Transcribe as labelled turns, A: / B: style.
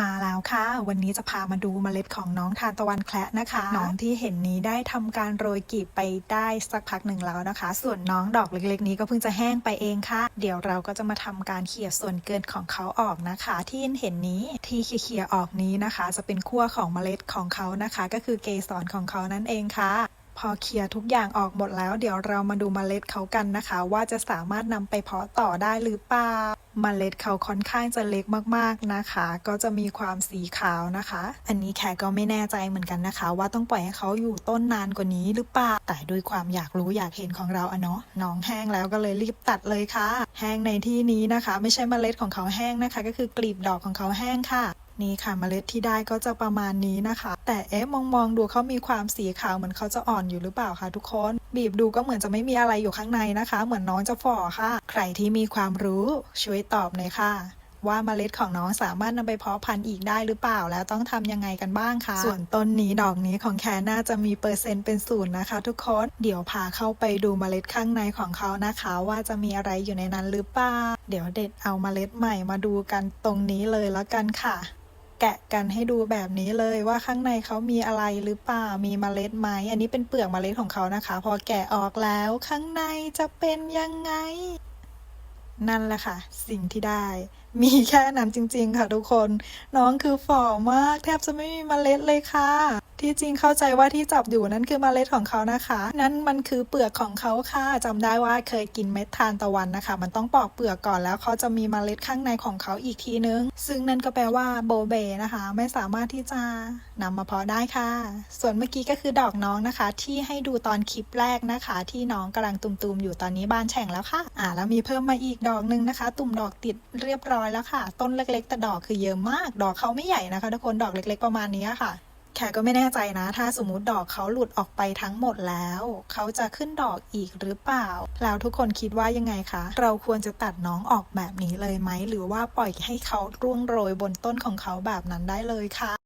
A: มาแล้วค่ะ วันนี้จะพามาดูเมล็ดของน้องทานตะวันแคละนะคะ น้องที่เห็นนี้ได้ทำการโรยกลีบไปได้สักพักหนึ่งแล้วนะคะ ส่วนน้องดอกเล็กๆ นี้ก็เพิ่งจะแห้งไปเองค่ะ เดี๋ยวเราก็จะมาทำการเขี่ยส่วนเกินของเขาออกนะคะ ที่เห็นนี้ที่เขี่ยๆออกนี้นะคะ จะเป็นขั้วของเมล็ดของเขานะคะ ก็คือเกสรของเขานั่นเองค่ะพ อเคลียร์ทุกอย่างออกหมดแล้ว เดี๋ยวเรามาดูเมล็ดเขากันนะคะ ว่าจะสามารถนำไปเพาะต่อได้หรือเปล่าเมล็ดเขาค่อนข้างจะเล็กมากๆนะคะ ก็จะมีความสีขาวนะคะ อันนี้แขกก็ไม่แน่ใจเหมือนกันนะคะ ว่าต้องปล่อยให้เขาอยู่ต้นนานกว่านี้หรือเปล่าแต่ด้วยความอยากรู้อยากเห็นของเราอะเนาะน้องแห้งแล้วก็เลยรีบตัดเลยค่ะ แห้งในที่นี้นะคะ ไม่ใช่เมล็ดของเขาแห้งนะคะ ก็คือกลีบดอกของเขาแห้งค่ะ นี่ค่ะเมล็ดที่ได้ก็จะประมาณนี้นะคะ แต่เอ๊ะมองมองๆดูเขามีความสีขาวเหมือนเขาจะอ่อนอยู่หรือเปล่าคะทุกคน บีบดูก็เหมือนจะไม่มีอะไรอยู่ข้างในนะคะ เหมือนน้องจะฝ่อค่ะ ใครที่มีความรู้ช่วยตอบหน่อยค่ะว่าเมล็ดของน้องสามารถนำไปเพาะพันธุ์อีกได้หรือเปล่า แล้วต้องทำยังไงกันบ้างคะ ส่วนต้นนี้ดอกนี้ของแคนน่าจะมีเปอร์เซ็นต์เป็นศูนย์นะคะ ทุกคน เดี๋ยวพาเข้าไปดูเมล็ดข้างในของเขานะคะ ว่าจะมีอะไรอยู่ในนั้นหรือเปล่า เดี๋ยวเด็ดเอาเมล็ดใหม่มาดูกันตรงนี้เลยแล้วกันค่ะ แกะกันให้ดูแบบนี้เลยว่าข้างในเขามีอะไรหรือเปล่า มีเมล็ดไหม อันนี้เป็นเปลือกเมล็ดของเขานะคะ พอแกะออกแล้วข้างในจะเป็นยังไง นั่นแหละค่ะ สิ่งที่ได้ มีแค่นั้นจริง ๆ ค่ะทุกคน น้องคือฝ่อมาก แทบจะไม่มีเมล็ดเลยค่ะ ที่จริงเข้าใจว่าที่จับอยู่นั่นคือเมล็ดของเขานะคะ นั่นมันคือเปลือกของเขาค่ะจำได้ว่าเคยกินเม็ดทานตะวันนะคะ มันต้องปอกเปลือกก่อนแล้วเขาจะมีเมล็ดข้างในของเขาอีกทีนึง ซึ่งนั่นก็แปลว่าโบเบนะคะ ไม่สามารถที่จะนำมาเพาะได้ค่ะ ส่วนเมื่อกี้ก็คือดอกน้องนะคะ ที่ให้ดูตอนคลิปแรกนะคะ ที่น้องกำลังตุ่มๆอยู่ตอนนี้บานแฉ่งแล้วค่ะ อ่าแล้วมีเพิ่มมาอีกดอกหนึ่งนะคะ ตุ่มดอกติดเรียบร้อยแล้วค่ะ ต้นเล็กๆแต่ดอกคือเยอะมาก ดอกเขาไม่ใหญ่นะคะทุกคนดอกเล็ก ๆประมาณนี้ค่ะ แขกก็ไม่แน่ใจนะ ถ้าสมมุติดอกเขาหลุดออกไปทั้งหมดแล้ว เขาจะขึ้นดอกอีกหรือเปล่า แล้วทุกคนคิดว่ายังไงคะ เราควรจะตัดน้องออกแบบนี้เลยไหม หรือว่าปล่อยให้เขาร่วงโรยบนต้นของเขาแบบนั้นได้เลยค่ะ